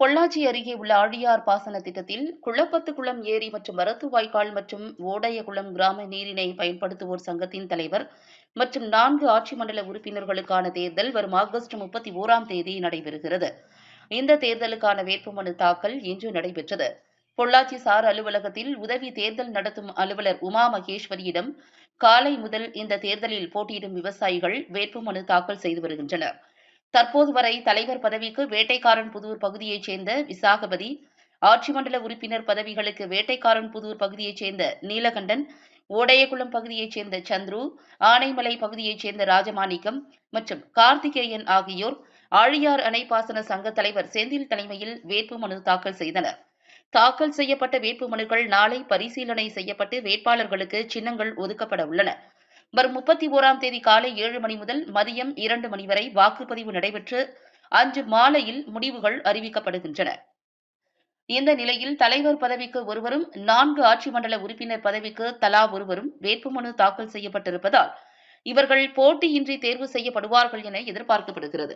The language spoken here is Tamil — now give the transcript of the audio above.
பொள்ளாச்சி அருகே உள்ள ஆழியார் பாசன திட்டத்தில் குளப்பத்து குளம் ஏரி மற்றும் மரத்து வாய்க்கால் மற்றும் ஓடையகுளம் கிராம நீரினை பயன்படுத்துவோர் சங்கத்தின் தலைவர் மற்றும் நான்கு ஆட்சி மண்டல உறுப்பினர்களுக்கான தேர்தல் வரும் ஆகஸ்ட் முப்பத்தி ஓராம் தேதி நடைபெறுகிறது. இந்த தேர்தலுக்கான வேட்புமனு தாக்கல் இன்று நடைபெற்றது. பொள்ளாச்சி சார் அலுவலகத்தில் உதவி தேர்தல் நடத்தும் அலுவலர் உமா மகேஸ்வரியிடம் காலை முதல் இந்த தேர்தலில் போட்டியிடும் விவசாயிகள் வேட்புமனு தாக்கல் செய்து வருகின்றனர். தற்போது வரை தலைவர் பதவிக்கு வேட்டைக்காரன் புதூர் பகுதியைச் சேர்ந்த விசாகபதி ஆட்சி மண்டல உறுப்பினர் பதவிகளுக்கு வேட்டைக்காரன் புதூர் பகுதியைச் சேர்ந்த நீலகண்டன் ஓடையகுளம் பகுதியைச் சேர்ந்த சந்துரு ஆனைமலை பகுதியைச் சேர்ந்த ராஜமாணிக்கம் மற்றும் கார்த்திகேயன் ஆகியோர் ஆழியார் அணை பாசன சங்க தலைவர் செந்தில் தலைமையில் வேட்புமனு தாக்கல் செய்தனர். தாக்கல் செய்யப்பட்ட வேட்புமனுக்கள் நாளை பரிசீலனை செய்யப்பட்டு வேட்பாளர்களுக்கு சின்னங்கள் ஒதுக்கப்பட உள்ளன. வரும் முப்பத்தி ஓராம் தேதி காலை ஏழு மணி முதல் மதியம் இரண்டு மணி வரை வாக்குப்பதிவு நடைபெற்று அன்று மாலையில் முடிவுகள் அறிவிக்கப்படுகின்றன. இந்த நிலையில் தலைவர் பதவிக்கு ஒருவரும் நான்கு ஆட்சி மண்டல உறுப்பினர் பதவிக்கு தலா ஒருவரும் வேட்புமனு தாக்கல் செய்யப்பட்டிருப்பதால் இவர்கள் போட்டியின்றி தேர்வு செய்யப்படுவார்கள் என எதிர்பார்க்கப்படுகிறது.